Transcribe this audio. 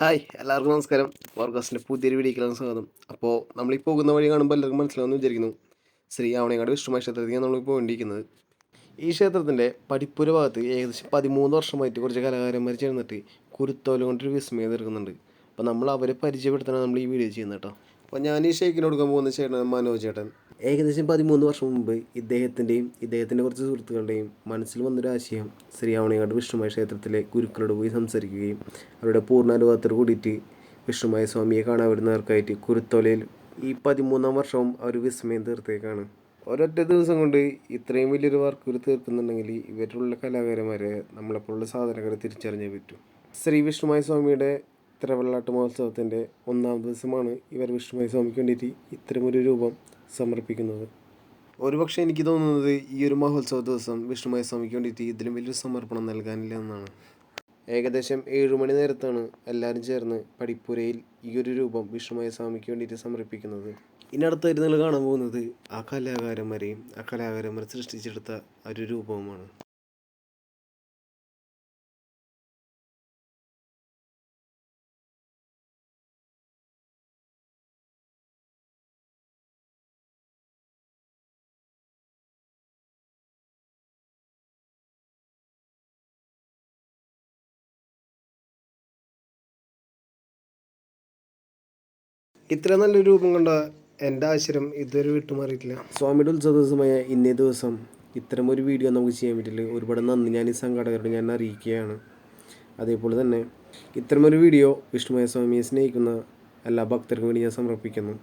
Hi എല്ലാവർക്കും നമസ്കാരം. ഫോർകാസ്റ്റിന്റെ പുതിയൊരു വീഡിയോക്കിലാണ് സ്വാഗതം. അപ്പോൾ നമ്മൾ ഈ പോകുന്ന വഴി കാണുമ്പോൾ എല്ലാവർക്കും മനസ്സിലാവുമെന്ന് വിചാരിക്കുന്നു. ശ്രീ ആവണയങ്ങാട് വിഷ്ണുമായ ക്ഷേത്രത്തിലാണ് നമ്മൾ പോകേണ്ടിയിരിക്കുന്നത് ഈ ക്ഷേത്രത്തിന്റെ പടിപ്പുര ഭാഗത്ത് ഏകദേശം പതിമൂന്ന് വർഷമായിട്ട് കുറച്ച് കലാകാരന്മാർ ചേർന്നിട്ട് കുരുത്തോലം കൊണ്ടൊരു വിസ്മയം തീർക്കുന്നുണ്ട് അപ്പോൾ നമ്മൾ അവരെ പരിചയപ്പെടുത്താനാണ് നമ്മൾ ഈ വീഡിയോ ചെയ്യുന്നത് കേട്ടോ. അപ്പോൾ ഞാൻ ഈ ഷേക്കിന് കൊടുക്കാൻ പോകുന്ന ചേട്ടൻ മനോജ് ചേട്ടൻ. ഏകദേശം പതിമൂന്ന് വർഷം മുമ്പ് ഇദ്ദേഹത്തിന്റെയും ഇദ്ദേഹത്തിന്റെ കുറച്ച് സുഹൃത്തുക്കളുടെയും മനസ്സിൽ വന്നൊരാശയം ശ്രീ ശ്രീയാവണിയാട് വിഷ്ണുമായ ക്ഷേത്രത്തിലെ ഗുരുക്കളോട് പോയി സംസാരിക്കുകയും അവരുടെ പൂർണാനുഭവത്തോട് കൂടിയിട്ട് വിഷ്ണുമായ സ്വാമിയെ കാണാൻ വരുന്നവർക്കായിട്ട് കുരുത്തോലയിൽ ഈ പതിമൂന്നാം വർഷവും അവർ വിസ്മയം തീർത്തേക്കാണ്. ഒരൊറ്റ ദിവസം കൊണ്ട് ഇത്രയും വലിയൊരു വർക്ക് ഇവർ തീർക്കുന്നുണ്ടെങ്കിൽ ഇവരുള്ള കലാകാരന്മാരെ നമ്മളെപ്പോലുള്ള സാധനക്കാരെ തിരിച്ചറിഞ്ഞേ പറ്റൂ. ശ്രീ വിഷ്ണുമായ സ്വാമിയുടെ തിരവള്ളാട്ട് മഹോത്സവത്തിന്റെ ഒന്നാം ദിവസമാണ് ഇവർ വിഷ്ണുമായ സ്വാമിക്ക് വേണ്ടിയിട്ട് ഇത്തരമൊരു രൂപം സമർപ്പിക്കുന്നത്. ഒരുപക്ഷെ എനിക്ക് തോന്നുന്നത് ഈ ഒരു മഹോത്സവ ദിവസം വിഷ്ണുമായ സ്വാമിക്ക് വേണ്ടിയിട്ട് ഇതിലും വലിയൊരു സമർപ്പണം നൽകാനില്ല എന്നാണ്. ഏകദേശം ഏഴു മണി നേരത്താണ് എല്ലാവരും ചേർന്ന് പടിപ്പുരയിൽ ഈ ഒരു രൂപം വിഷ്ണുമായ സ്വാമിക്ക് വേണ്ടിയിട്ട് സമർപ്പിക്കുന്നത്. ഇനി അടുത്തായിട്ട് നിങ്ങൾ കാണാൻ പോകുന്നത് ആ കലാകാരന്മാരെയും ആ കലാകാരന്മാർ സൃഷ്ടിച്ചെടുത്ത ഒരു രൂപവുമാണ്. ഇത്ര നല്ല രൂപം കൊണ്ട എന്റെ ആശ്ചര്യം ഇതുവരെ വിട്ടുമാറിയിട്ടില്ല. സ്വാമിയുടെ ഉത്സവ ദിവസമായ ഇന്നേ ദിവസം ഇത്തരം ഒരു വീഡിയോ നമുക്ക് ചെയ്യാൻ പറ്റില്ല. ഒരുപാട് നന്ദി. ഞാൻ ഈ സംഘാടകരോട് ഞാൻ അറിയിക്കുകയാണ്. അതേപോലെ തന്നെ ഇത്തരമൊരു വീഡിയോ വിഷ്ണുമായ സ്വാമിയെ സ്നേഹിക്കുന്ന എല്ലാ ഭക്തർക്കും വേണ്ടി ഞാൻ സമർപ്പിക്കുന്നു.